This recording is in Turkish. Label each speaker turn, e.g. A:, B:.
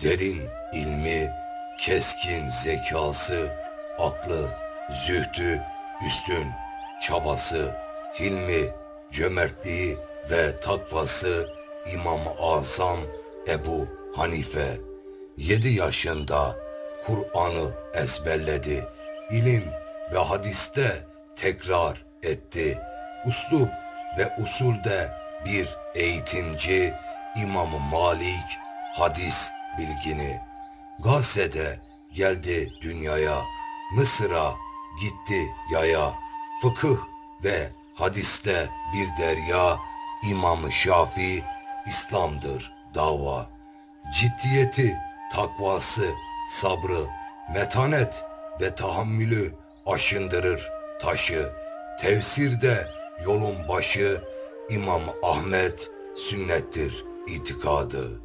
A: Derin ilmi, keskin zekası, aklı, zühdü, üstün çabası, hilmi, cömertliği ve takvası İmam-ı Azam Ebu Hanife. Yedi yaşında Kur'an'ı ezberledi. İlim ve hadiste tekrar etti. Uslup ve usulde bir eğitimci İmam Malik hadis bilgini. Gazze'de geldi dünyaya, Mısır'a gitti yaya, fıkıh ve hadiste bir derya, İmam Şafii İslam'dır dava. Ciddiyeti, takvası, sabrı, metanet ve tahammülü aşındırır taşı. Tefsirde yolun başı İmam Ahmet sünnettir itikadı.